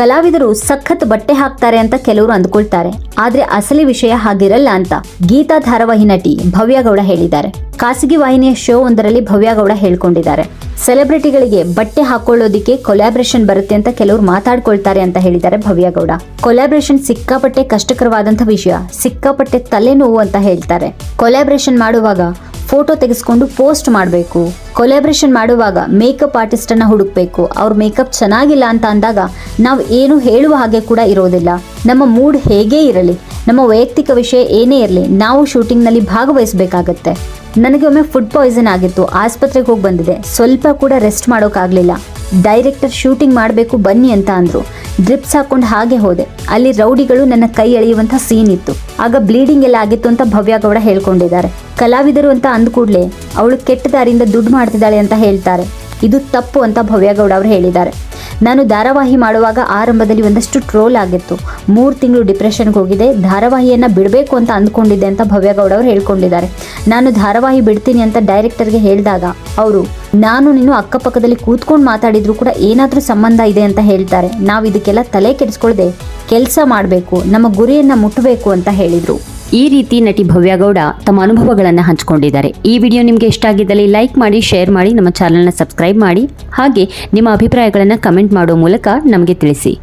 ಕಲಾವಿದರು ಸಖತ್ ಬಟ್ಟೆ ಹಾಕ್ತಾರೆ ಅಂತ ಕೆಲವರು ಅಂದ್ಕೊಳ್ತಾರೆ. ಆದ್ರೆ ಅಸಲಿ ವಿಷಯ ಹಾಗಿರಲ್ಲ ಅಂತ ಗೀತಾ ಧಾರಾವಾಹಿ ನಟಿ ಭವ್ಯ ಗೌಡ ಹೇಳಿದ್ದಾರೆ. ಖಾಸಗಿ ವಾಹಿನಿಯ ಶೋ ಒಂದರಲ್ಲಿ ಭವ್ಯ ಗೌಡ ಹೇಳ್ಕೊಂಡಿದ್ದಾರೆ. ಸೆಲೆಬ್ರಿಟಿಗಳಿಗೆ ಬಟ್ಟೆ ಹಾಕೊಳ್ಳೋದಿಕ್ಕೆ ಕೊಲ್ಯಾಬ್ರೇಷನ್ ಬರುತ್ತೆ ಅಂತ ಕೆಲವರು ಮಾತಾಡ್ಕೊಳ್ತಾರೆ ಅಂತ ಹೇಳಿದ್ದಾರೆ ಭವ್ಯ ಗೌಡ. ಕೊಲ್ಯಾಬ್ರೇಷನ್ ಸಿಕ್ಕಾಪಟ್ಟೆ ಕಷ್ಟಕರವಾದಂತ ವಿಷಯ, ಸಿಕ್ಕಾಪಟ್ಟೆ ತಲೆನೋವು ಅಂತ ಹೇಳ್ತಾರೆ. ಕೊಲ್ಯಾಬ್ರೇಷನ್ ಮಾಡುವಾಗ ಫೋಟೋ ತೆಗೆಸ್ಕೊಂಡು ಪೋಸ್ಟ್ ಮಾಡಬೇಕು. ಕೊಲಾಬ್ರೇಷನ್ ಮಾಡುವಾಗ ಮೇಕಪ್ ಆರ್ಟಿಸ್ಟ್ ಅನ್ನ ಹುಡುಕ್ಬೇಕು. ಅವ್ರ ಮೇಕಪ್ ಚೆನ್ನಾಗಿಲ್ಲ ಅಂತ ಅಂದಾಗ ನಾವು ಏನು ಹೇಳುವ ಹಾಗೆ ಕೂಡ ಇರೋದಿಲ್ಲ. ನಮ್ಮ ಮೂಡ್ ಹೇಗೇ ಇರಲಿ, ನಮ್ಮ ವೈಯಕ್ತಿಕ ವಿಷಯ ಏನೇ ಇರಲಿ, ನಾವು ಶೂಟಿಂಗ್ನಲ್ಲಿ ಭಾಗವಹಿಸಬೇಕಾಗತ್ತೆ. ನನಗೆ ಒಮ್ಮೆ ಫುಡ್ ಪಾಯ್ಸನ್ ಆಗಿತ್ತು, ಆಸ್ಪತ್ರೆಗೆ ಹೋಗಿ ಬಂದಿದೆ. ಸ್ವಲ್ಪ ಕೂಡ ರೆಸ್ಟ್ ಮಾಡೋಕ್ಕಾಗಲಿಲ್ಲ ಡೈರೆಕ್ಟರ್ ಶೂಟಿಂಗ್ ಮಾಡಬೇಕು ಬನ್ನಿ ಅಂತ ಅಂದ್ರು. ಡ್ರಿಪ್ಸ್ ಹಾಕೊಂಡು ಹಾಗೆ ಹೋದೆ. ಅಲ್ಲಿ ರೌಡಿಗಳು ನನ್ನ ಕೈ ಎಳೆಯುವಂಥ ಸೀನ್ ಇತ್ತು. ಆಗ ಬ್ಲೀಡಿಂಗ್ ಎಲ್ಲ ಆಗಿತ್ತು ಅಂತ ಭವ್ಯ ಗೌಡ ಹೇಳ್ಕೊಂಡಿದ್ದಾರೆ. ಕಲಾವಿದರು ಅಂತ ಅಂದ ಕೂಡಲೇ, ಅವಳು ಕೆಟ್ಟ ದಾರಿಯಿಂದ ದುಡ್ಡು ಮಾಡ್ತಿದ್ದಾಳೆ ಅಂತ ಹೇಳ್ತಾರೆ. ಇದು ತಪ್ಪು ಅಂತ ಭವ್ಯ ಗೌಡ ಅವರು ಹೇಳಿದ್ದಾರೆ. ನಾನು ಧಾರಾವಾಹಿ ಮಾಡುವಾಗ ಆರಂಭದಲ್ಲಿ ಒಂದಷ್ಟು ಟ್ರೋಲ್ ಆಗಿತ್ತು. ಮೂರು ತಿಂಗಳು ಡಿಪ್ರೆಷನ್ಗೆ ಹೋಗಿದೆ. ಧಾರಾವಾಹಿಯನ್ನು ಬಿಡಬೇಕು ಅಂತ ಅಂದ್ಕೊಂಡಿದ್ದೆ ಅಂತ ಭವ್ಯ ಗೌಡ ಅವರು ಹೇಳ್ಕೊಂಡಿದ್ದಾರೆ. ನಾನು ಧಾರಾವಾಹಿ ಬಿಡ್ತೀನಿ ಅಂತ ಡೈರೆಕ್ಟರ್ಗೆ ಹೇಳಿದಾಗ, ಅವರು ನಾನು ನೀನು ಅಕ್ಕಪಕ್ಕದಲ್ಲಿ ಕೂತ್ಕೊಂಡು ಮಾತಾಡಿದ್ರು ಕೂಡ ಏನಾದರೂ ಸಂಬಂಧ ಇದೆ ಅಂತ ಹೇಳ್ತಾರೆ. ನಾವು ಇದಕ್ಕೆಲ್ಲ ತಲೆ ಕೆಡಿಸ್ಕೊಳ್ದೆ ಕೆಲಸ ಮಾಡಬೇಕು, ನಮ್ಮ ಗುರಿಯನ್ನು ಮುಟ್ಟಬೇಕು ಅಂತ ಹೇಳಿದರು. ಈ ರೀತಿ ನಟಿ ಭವ್ಯಗೌಡ ತಮ್ಮ ಅನುಭವಗಳನ್ನು ಹಂಚಿಕೊಂಡಿದ್ದಾರೆ. ಈ ವಿಡಿಯೋ ನಿಮಗೆ ಇಷ್ಟ ಆಗಿದ್ದಲ್ಲಿ ಲೈಕ್ ಮಾಡಿ, ಶೇರ್ ಮಾಡಿ, ನಮ್ಮ ಚಾನಲ್ನ ಸಬ್ಸ್ಕ್ರೈಬ್ ಮಾಡಿ, ಹಾಗೆ ನಿಮ್ಮ ಅಭಿಪ್ರಾಯಗಳನ್ನು ಕಮೆಂಟ್ ಮಾಡುವ ಮೂಲಕ ನಮಗೆ ತಿಳಿಸಿ.